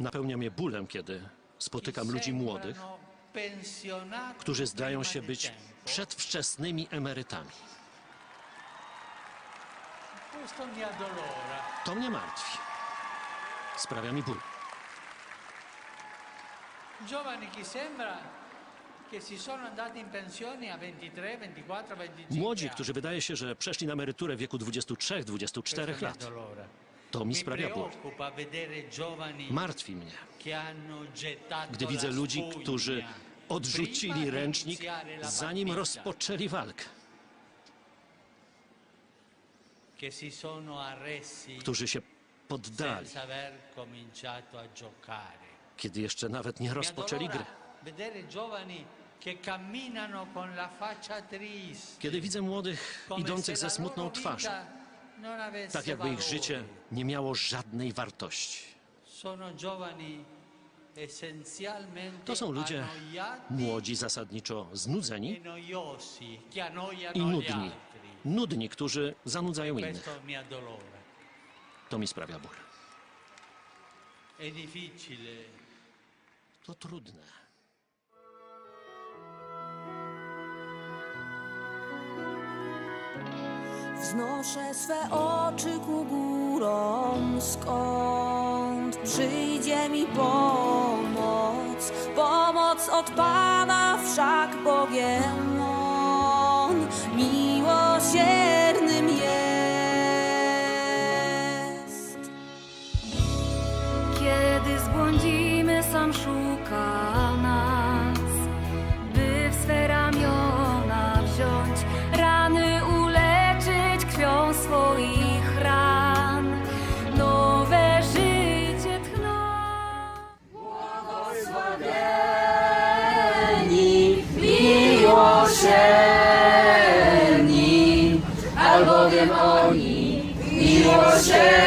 Napełnia mnie bólem, kiedy spotykam ludzi młodych, którzy zdają się być przedwczesnymi emerytami. To mnie martwi. Sprawia mi ból. Młodzi, którzy wydaje się, że przeszli na emeryturę w wieku 23, 24 lat. To mi sprawia ból. Martwi mnie, gdy widzę ludzi, którzy odrzucili ręcznik, zanim rozpoczęli walkę. Którzy się poddali, kiedy jeszcze nawet nie rozpoczęli gry. Kiedy widzę młodych idących ze smutną twarzą, tak jakby ich życie nie miało żadnej wartości. To są ludzie młodzi, zasadniczo znudzeni e i nudni. Nudni, którzy zanudzają innych. To mi sprawia ból. To trudne. Wznoszę swe oczy ku górom, skąd przyjdzie mi pomoc. Pomoc od Pana wszak Bogiem On miłosiernym jest. Kiedy zbłądzimy, sam szuka Hashem.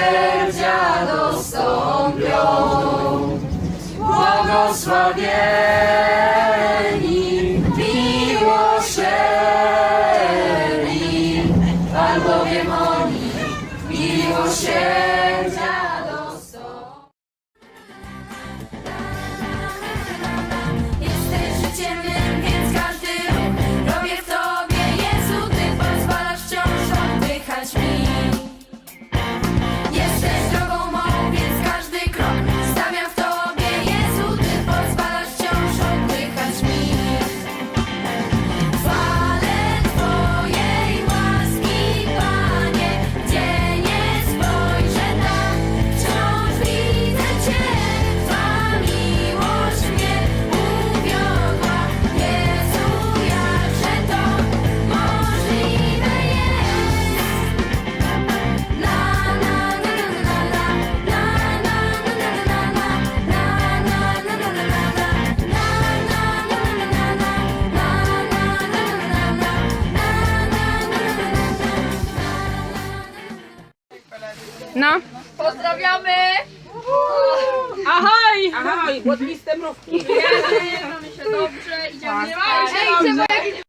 Ja się dobrze, idziemy spać. Ej, trzeba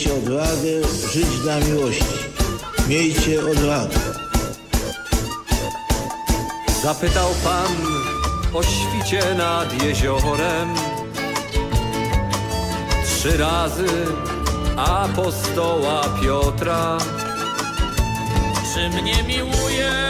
Miejcie odwagę żyć dla miłości. Miejcie odwagę. Zapytał Pan o świcie nad jeziorem Trzy razy apostoła Piotra Czy mnie miłujesz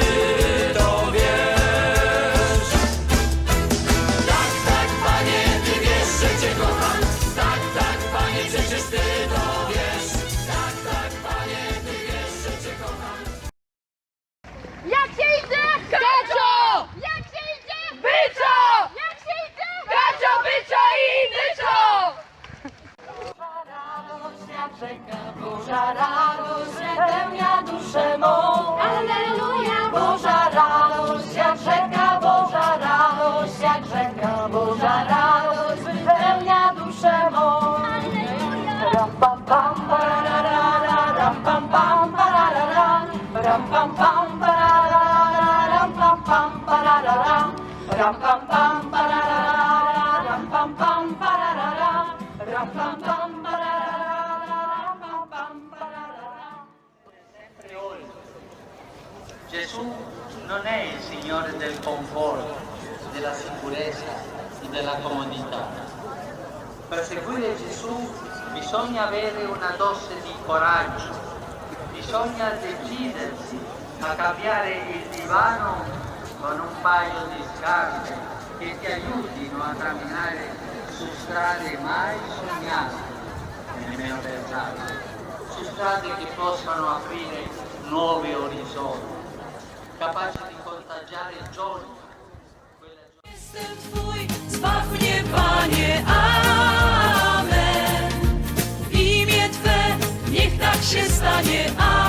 Gesù non è il Signore del conforto, della sicurezza e della comodità. Per seguire Gesù bisogna avere una dose di coraggio, bisogna decidersi a cambiare il divano con un paio di scarpe che ti aiutino a camminare su strade mai sognate e nemmeno pensate su strade che possano aprire nuovi orizzonti, capaci di contagiare gioia Jestem Twój, zbaw mnie, Panie, Amen. W imię Twe, niech tak się stanie, Amen.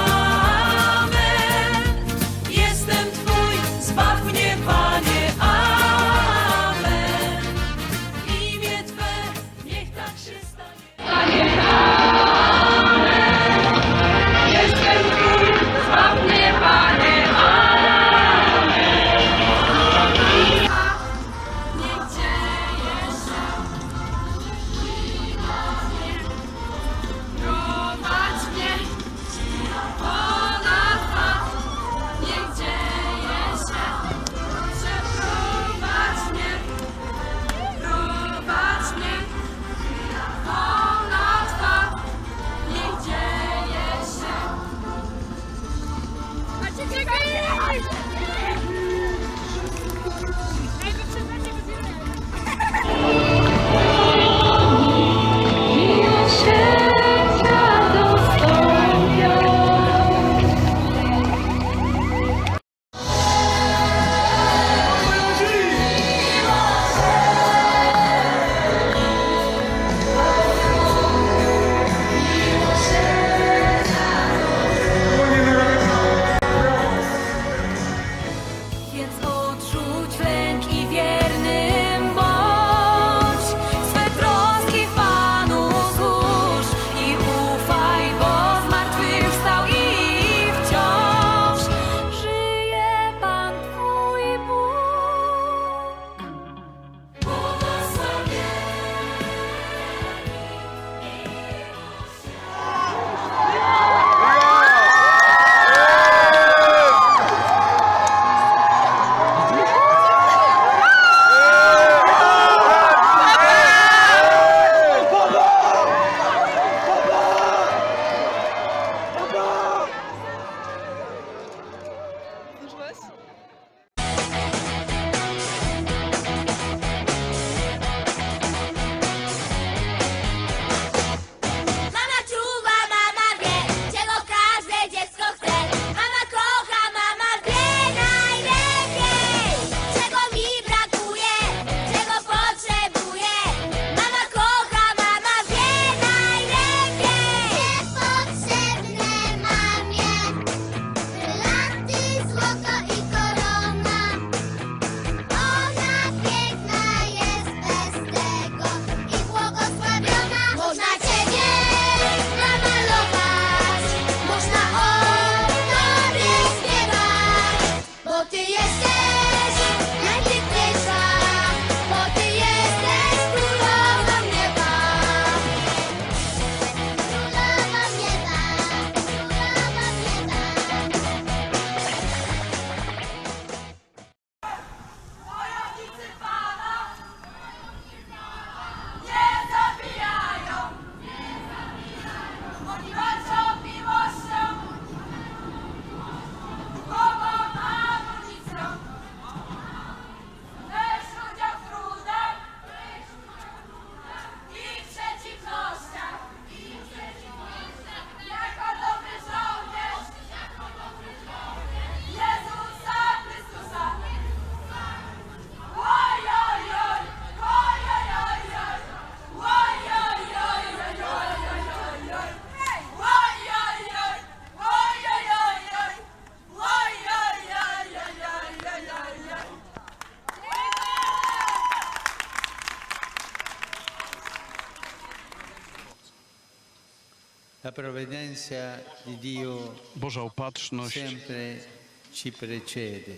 Boża opatrzność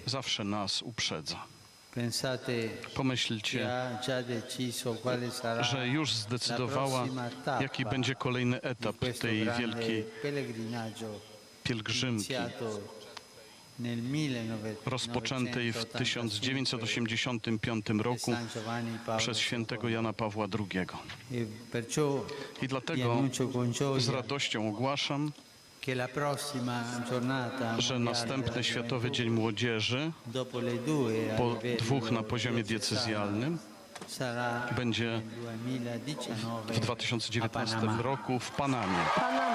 zawsze nas uprzedza. Pomyślcie, że już zdecydowała, jaki będzie kolejny etap tej wielkiej pielgrzymki iniziato nel 1985 rozpoczętej w 1985 roku przez świętego Jana Pawła II. E I dlatego z radością ogłaszam, że następny Światowy Dzień Młodzieży po dwóch na poziomie diecezjalnym będzie nel 2019 w 2019 a Panama. roku w Panamie. Panama.